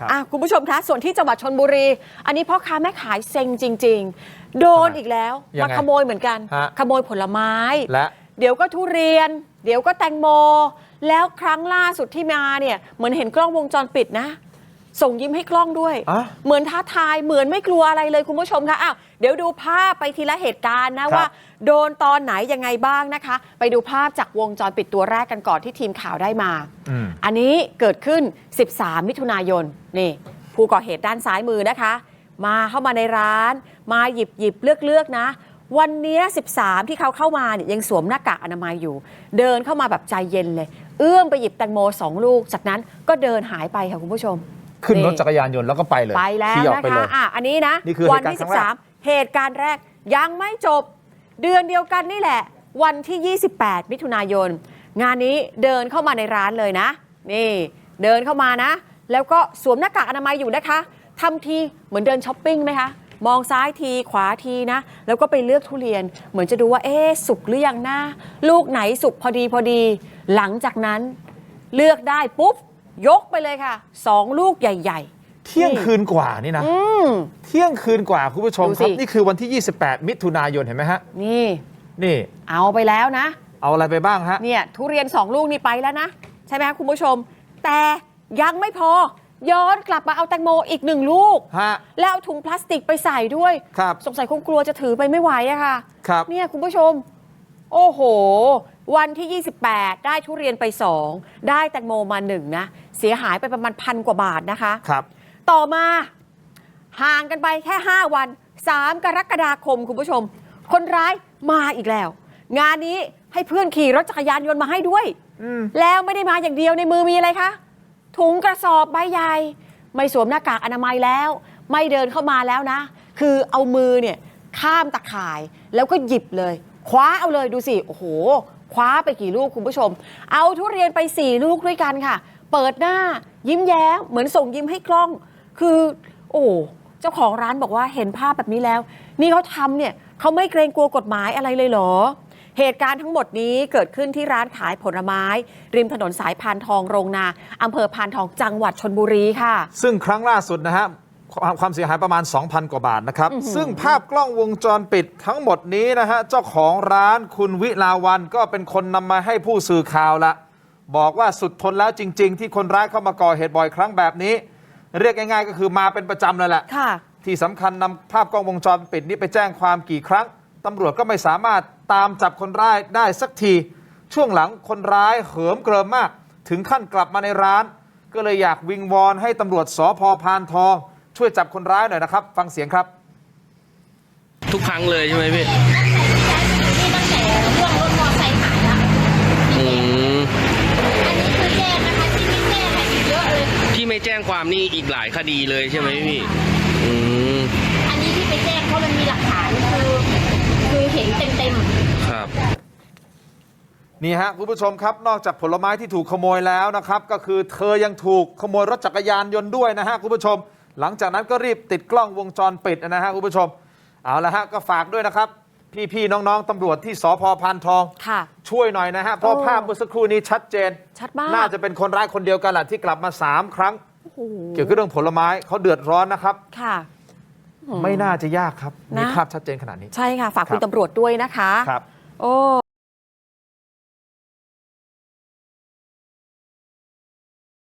ครับอะคุณผู้ชมคะส่วนที่จังหวัดชนบุรี อันนี้พ่อค้าแม่ขายเซ็งจริง ๆ โดนอีกแล้วยังมาไงขโมยเหมือนกัน ฮะ ขโมยผลไม้ และ เดี๋ยวก็ทุเรียน เดี๋ยวก็แตงโม แล้วครั้งล่าสุดที่มาเนี่ยเหมือนเห็นกล้องวงจรปิดนะ ส่งยิ้มให้กล้องด้วยอะเหมือนท้าทายเหมือนไม่กลัวอะไรเลยคุณผู้ชมคะอ้าวเดี๋ยวดูภาพไปทีละเหตุการณ์นะว่า โดนตอนไหนยังไงบ้างนะคะ ไปดูภาพจากวงจรปิดตัวแรกกันก่อนที่ทีมข่าวได้มาอืมอันนี้เกิดขึ้น 13 มิถุนายนนี่ผู้ก่อเหตุด้านซ้ายมือนะคะ มาเข้ามาในร้าน มาหยิบหยิบเลือกเลือกนะ วันเนี้ย13 ที่เขาเข้ามาเนี่ยยังสวมหน้ากากอนามัยอยู่ เดินเข้ามาแบบใจเย็นเลย เอื้อมไปหยิบแตงโมสองลูก จากนั้นก็เดินหายไปค่ะคุณผู้ชม ขึ้นรถจักรยานยนต์แล้วก็ไปเลยไปแล้วขี่ออกนะไปเลคะย อะอันนี้นะนี่คือวัเหตุการณ์ที่ครั้งแรก 13 เหตุการณ์แรกยังไม่จบ เดือนเดียวกันนี่แหละ วันที่ 28 มิถุนายน งานนี้เดินเข้ามาในร้านเลยนะ นี่ เดินเข้ามานะ แล้วก็สวมหน้ากากอนามัยอยู่นะคะทำทีเหมือนเดินช้อปปิ้งไหมคะ มองซ้ายทีขวาทีนะ แล้วก็ไปเลือกทุเรียน เหมือนจะดูว่าเอ๊ะสุกหรือยังนะลูกไหนสุกพอดีพอดี หลังจากนั้น เลือกได้ปุ๊บ ยกไปเลยค่ะสองลูกใหญ่ ๆ เที่ยงคืนกว่านี่นะ อืม เที่ยงคืนกว่าคุณผู้ชมดูครัสิบนี่คือวันที่ 28 มิถุนายนเห็นไหมฮะ นี่นี่เอาไปแล้วนะ เอาอะไรไปบ้างฮะ เนี่ยทุเรียนสองลูกนี่ไปแล้วนะ ใช่ไหมคะคุณผู้ชม แต่ยังไม่พอ ย้อนกลับมาเอาแตงโมอีกหนึ่งลูก ฮะ แล้วเอาถุงพลาสติกไปใส่ด้วย ครับ สงสัยคงกลัวจะถือไปไม่ไหวอะค่ะครับ เนี่ยคุณผู้ชม โอ้โห วันที่ 28 ได้ทุเรียนไป 2 ได้แตงโมมาหนึ่งนะ เสียหายไปประมาณพันกว่าบาทนะคะ ครับ ต่อมาห่างกันไปแค่ 5 วัน 3 กรกฎาคมคุณผู้ชม คนร้ายมาอีกแล้ว งานนี้ให้เพื่อนขี่รถจักรยานยนต์มาให้ด้วย อืม แล้วไม่ได้มาอย่างเดียวในมือมีอะไรคะ ถุงกระสอบใบใหญ่ ไม่สวมหน้ากากอนามัยแล้ว ไม่เดินเข้ามาแล้วนะ คือเอามือเนี่ยข้ามตะข่ายแล้วก็หยิบเลย คว้าเอาเลยดูสิ โอ้โห คว้าไปกี่ลูกคุณผู้ชม เอาทุเรียนไปสี่ลูกด้วยกันค่ะ เปิดหน้ายิ้มแย้มเหมือนส่งยิ้มให้กล้อง คือ โอ้เจ้าของร้านบอกว่าเห็นภาพแบบนี้แล้ว นี่เขาทำเนี่ยเขาไม่เกรงกลัวกฎหมายอะไรเลยเหรอ เหตุการณ์ทั้งหมดนี้เกิดขึ้นที่ร้านขายผลไม้ ริมถนนสายพานทองโรงนาอำเภอพานทองจังหวัดชนบุรีค่ะ ซึ่งครั้งล่าสุดนะฮะ ความความเสียหายประมาณ 2,000 กว่าบาทนะครับ ซึ่งภาพกล้องวงจรปิดทั้งหมดนี้นะฮะ เจ้าของร้านคุณวิลาวันก็เป็นคนนำมาให้ผู้สื่อข่าวละบอกว่าสุดทนแล้วจริง ๆ ที่คนร้ายเข้ามาก่อเหตุบ่อยครั้งแบบนี้ เรียกง่ายๆ ก็คือมาเป็นประจำเลยแหละค่ะที่สำคัญนำภาพกล้องวงจรปิดนี้ไปแจ้งความกี่ครั้งตำรวจก็ไม่สามารถตามจับคนร้ายได้สักที ช่วงหลังคนร้ายเหิมเกริมมาก ถึงขั้นกลับมาในร้าน ก็เลยอยากวิงวอนให้ตำรวจสพพานทอง ช่วยจับคนร้ายหน่อยนะครับ ฟังเสียงครับ ทุกครั้งเลยใช่ไหมพี่นี่ตั้งแต่เรื่องรถมอไซค์หายละอืมอันนี้คือแจ้งนะคะที่ไม่แจ้งอะอีกเยอะเลยที่ไม่แจ้งความนี่อีกหลายคดีเลยใช่ไหมพี่อืมอันนี้ที่ไปแจ้งเพราะมันมีหลักฐานคือคือเห็นเต็มเต็มๆครับนี่ฮะคุณผู้ชมครับนอกจากผลไม้ที่ถูกขโมยแล้วนะครับ ก็คือเธอยังถูกขโมยรถจักรยานยนต์ด้วยนะฮะคุณผู้ชม หลังจากนั้นก็รีบติดกล้องวงจรปิดนะฮะคุณผู้ชม เอาละฮะก็ฝากด้วยนะครับ พี่ๆน้องๆตำรวจที่สพพานทอง ค่ะ ช่วยหน่อยนะฮะเพราะเออภาพเมื่อสักครู่นี้ชัดเจน ชัดมากน่าจะเป็นคนร้ายคนเดียวกันแหละที่กลับมา3ครั้ง โอ้โหเกี่ยวกับเรื่องผลไม้เขาเดือดร้อนนะครับ ค่ะ ไม่น่าจะยากครับนะมีภาพชัดเจนขนาดนี้ ใช่ค่ะ ฝากคุณครับตำรวจด้วยนะคะ ครับ โอ้